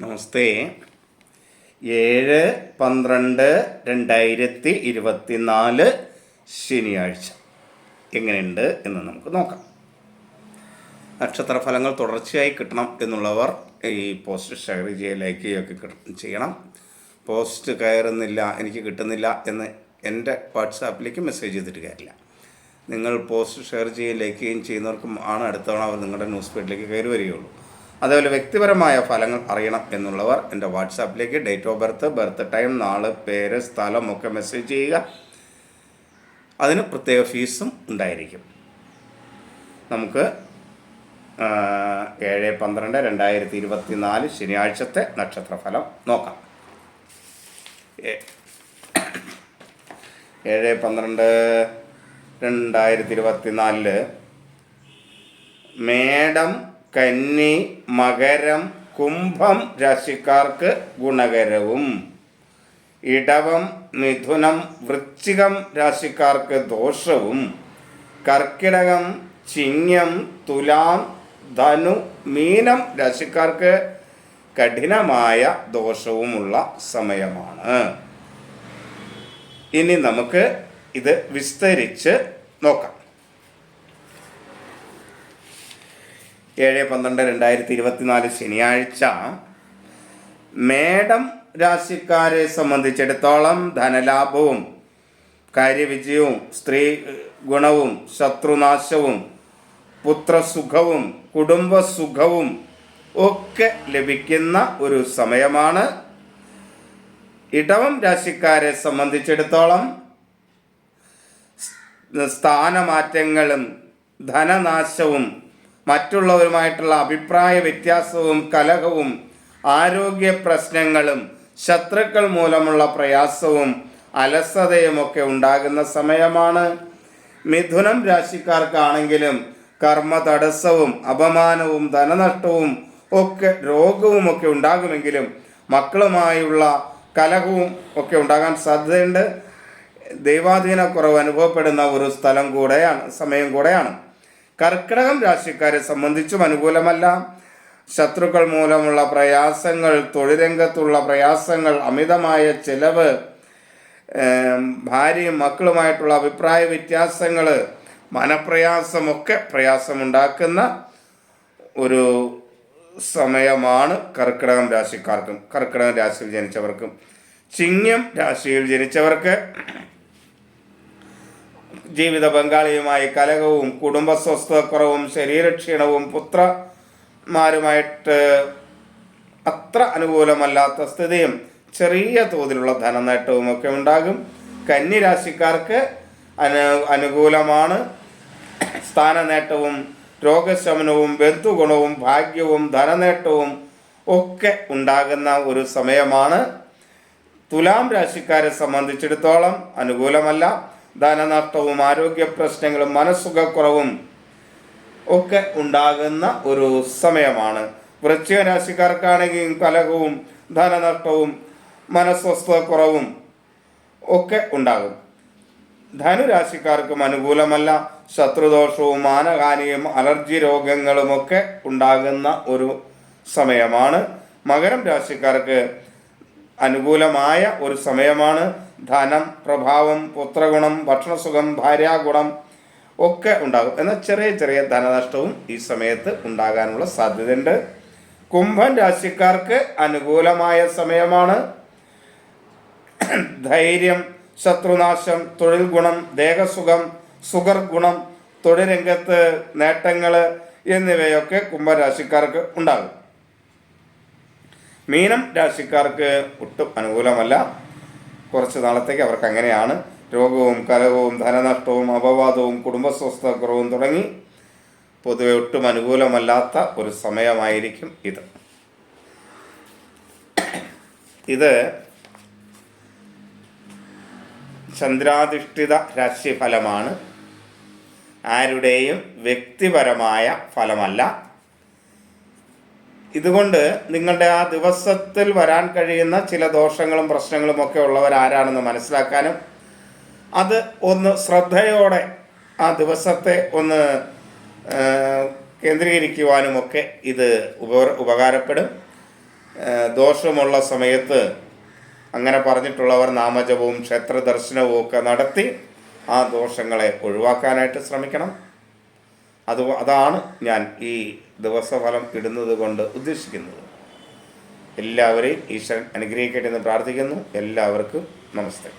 നമസ്തേ. ഏഴ് പന്ത്രണ്ട് രണ്ടായിരത്തി ഇരുപത്തി നാല് ശനിയാഴ്ച. എങ്ങനെയുണ്ട് എന്ന് നമുക്ക് നോക്കാം. നക്ഷത്ര ഫലങ്ങൾ തുടർച്ചയായി കിട്ടണം എന്നുള്ളവർ ഈ പോസ്റ്റ് ഷെയർ ചെയ്യുക ലൈക്ക് ചെയ്യുകയൊക്കെ ചെയ്യണം. പോസ്റ്റ് കയറുന്നില്ല എനിക്ക് കിട്ടുന്നില്ല എന്ന് എന്റെ വാട്സാപ്പിലേക്ക് മെസ്സേജ് ചെയ്തിട്ട് കാര്യമില്ല. നിങ്ങൾ പോസ്റ്റ് ഷെയർ ചെയ്യുകയും ലൈക്ക് ചെയ്യുകയും ചെയ്യുന്നവർക്കും ആണ് അടുത്ത തവണ അവർ നിങ്ങളുടെ ന്യൂസ് ഫീഡിലേക്ക് കയറി വരികയുള്ളൂ. അതേപോലെ വ്യക്തിപരമായ ഫലങ്ങൾ അറിയണം എന്നുള്ളവർ എന്റെ വാട്സാപ്പിലേക്ക് date of birth birth time നാൾ പേര് സ്ഥലം ഒക്കെ മെസ്സേജ് ചെയ്യുക. അതിന് പ്രത്യേക ഫീസും ഉണ്ടായിരിക്കും. നമുക്ക് ഏഴ് പന്ത്രണ്ട് രണ്ടായിരത്തി ഇരുപത്തി നാല് ശനിയാഴ്ചത്തെ നക്ഷത്രഫലം നോക്കാം. ഏഴ് പന്ത്രണ്ട് രണ്ടായിരത്തി ഇരുപത്തി നാലിൽ മേടം കന്നി മകരം കുംഭം രാശിക്കാർക്ക് ഗുണകരവും. ഇടവം മിഥുനം വൃശ്ചികം രാശിക്കാർക്ക് ദോഷവും. കർക്കിടകം ചിങ്ങം തുലാം ധനു മീനം രാശിക്കാർക്ക് കഠിനമായ ദോഷവുമുള്ള സമയമാണ്. ഇനി നമുക്ക് ഇത് വിസ്തരിച്ച് നോക്കാം. ഏഴ് പന്ത്രണ്ട് രണ്ടായിരത്തി ഇരുപത്തിനാല് ശനിയാഴ്ച മേടം രാശിക്കാരെ സംബന്ധിച്ചിടത്തോളം ധനലാഭവും കാര്യവിജയവും സ്ത്രീ ഗുണവും ശത്രുനാശവും പുത്രസുഖവും കുടുംബസുഖവും ഒക്കെ ലഭിക്കുന്ന ഒരു സമയമാണ്. ഇടവം രാശിക്കാരെ സംബന്ധിച്ചിടത്തോളം സ്ഥാനമാറ്റങ്ങളും ധനനാശവും മറ്റുള്ളവരുമായിട്ടുള്ള അഭിപ്രായ വ്യത്യാസവും കലഹവും ആരോഗ്യ പ്രശ്നങ്ങളും ശത്രുക്കൾ മൂലമുള്ള പ്രയാസവും അലസതയുമൊക്കെ ഉണ്ടാകുന്ന സമയമാണ്. മിഥുനം രാശിക്കാർക്കാണെങ്കിലും കർമ്മ തടസ്സവും അപമാനവും ധനനഷ്ടവും ഒക്കെ രോഗവും ഒക്കെ ഉണ്ടാകുമെങ്കിലും മക്കളുമായുള്ള കലഹവും ഒക്കെ ഉണ്ടാകാൻ സാധ്യതയുണ്ട്. ദൈവാധീന കുറവ് അനുഭവപ്പെടുന്ന ഒരു സ്ഥലം കൂടെയാണ് സമയം കൂടെയാണ്. കർക്കിടകം രാശിക്കാരെ സംബന്ധിച്ചും അനുകൂലമല്ല. ശത്രുക്കൾ മൂലമുള്ള പ്രയാസങ്ങൾ തൊഴിലരംഗത്തുള്ള പ്രയാസങ്ങൾ അമിതമായ ചെലവ് ഭാര്യയും മക്കളുമായിട്ടുള്ള അഭിപ്രായ വ്യത്യാസങ്ങൾ മനപ്രയാസമൊക്കെ പ്രയാസമുണ്ടാക്കുന്ന ഒരു സമയമാണ് കർക്കിടകം രാശിക്കാർക്കും കർക്കിടകം രാശിയിൽ ജനിച്ചവർക്കും. ചിങ്ങം രാശിയിൽ ജനിച്ചവർക്ക് ജീവിത പങ്കാളിയുമായി കലകവും കുടുംബ സ്വസ്ഥതക്കുറവും ശരീരക്ഷീണവും പുത്രമാരുമായിട്ട് അത്ര അനുകൂലമല്ലാത്ത സ്ഥിതിയും ചെറിയ തോതിലുള്ള ധനനേട്ടവും ഒക്കെ ഉണ്ടാകും. കന്നിരാശിക്കാർക്ക് അനു അനുകൂലമാണ്. സ്ഥാനനേട്ടവും രോഗശമനവും ബന്ധുഗുണവും ഭാഗ്യവും ധനനേട്ടവും ഒക്കെ ഉണ്ടാകുന്ന ഒരു സമയമാണ്. തുലാം രാശിക്കാരെ സംബന്ധിച്ചിടത്തോളം അനുകൂലമല്ല. ധനനഷ്ടവും ആരോഗ്യ പ്രശ്നങ്ങളും മനസ്സുഖക്കുറവും ഒക്കെ ഉണ്ടാകുന്ന ഒരു സമയമാണ്. വൃശ്ചിക രാശിക്കാർക്കാണെങ്കിൽ കലഹവും ധനനഷ്ടവും മനസ്വസ്ഥക്കുറവും ഒക്കെ ഉണ്ടാകും. ധനുരാശിക്കാർക്കും അനുകൂലമല്ല. ശത്രുദോഷവും മാനഹാനിയും അലർജി രോഗങ്ങളും ഒക്കെ ഉണ്ടാകുന്ന ഒരു സമയമാണ്. മകരം രാശിക്കാർക്ക് അനുകൂലമായ ഒരു സമയമാണ്. ധനം പ്രഭാവം പുത്രഗുണം ഭക്ഷണസുഖം ഭാര്യാഗുണം ഒക്കെ ഉണ്ടാകും. എന്നാൽ ചെറിയ ചെറിയ ധനനഷ്ടവും ഈ സമയത്ത് ഉണ്ടാകാനുള്ള സാധ്യതയുണ്ട്. കുംഭൻ രാശിക്കാർക്ക് അനുകൂലമായ സമയമാണ്. ധൈര്യം ശത്രുനാശം തൊഴിൽ ഗുണം ദേഹസുഖം സുഗർ ഗുണം തൊഴിൽ രംഗത്ത് നേട്ടങ്ങൾ എന്നിവയൊക്കെ കുംഭരാശിക്കാർക്ക് ഉണ്ടാകും. മീനം രാശിക്കാർക്ക് ഒട്ടും അനുകൂലമല്ല. കുറച്ച് നാളത്തേക്ക് അവർക്ക് അങ്ങനെയാണ്. രോഗവും കലഹവും ധനനഷ്ടവും അപവാദവും കുടുംബസ്വസ്ഥ കുറവും തുടങ്ങി പൊതുവെ ഒട്ടും അനുകൂലമല്ലാത്ത ഒരു സമയമായിരിക്കും ഇത്. ഇത് ചന്ദ്രാധിഷ്ഠിത രാശിഫലമാണ്. ആരുടെയും വ്യക്തിപരമായ ഫലമല്ല. ഇതുകൊണ്ട് നിങ്ങളുടെ ആ ദിവസത്തിൽ വരാൻ കഴിയുന്ന ചില ദോഷങ്ങളും പ്രശ്നങ്ങളും ഒക്കെ ഉള്ളവർ ആരാണെന്ന് മനസ്സിലാക്കാനും അത് ഒന്ന് ശ്രദ്ധയോടെ ആ ദിവസത്തെ ഒന്ന് കേന്ദ്രീകരിക്കുവാനുമൊക്കെ ഇത് ഉപ ഉപകാരപ്പെടും. ദോഷമുള്ള സമയത്ത് അങ്ങനെ പറഞ്ഞിട്ടുള്ളവർ നാമജപവും ക്ഷേത്ര ദർശനവും ഒക്കെ നടത്തി ആ ദോഷങ്ങളെ ഒഴിവാക്കാനായിട്ട് ശ്രമിക്കണം. അത് അതാണ് ഞാൻ ഈ ദിവസഫലം ഇടുന്നത് കൊണ്ട് ഉദ്ദേശിക്കുന്നത്. എല്ലാവരെയും ഈശ്വരൻ അനുഗ്രഹിക്കട്ടെ എന്ന് പ്രാർത്ഥിക്കുന്നു. എല്ലാവർക്കും നമസ്തേ.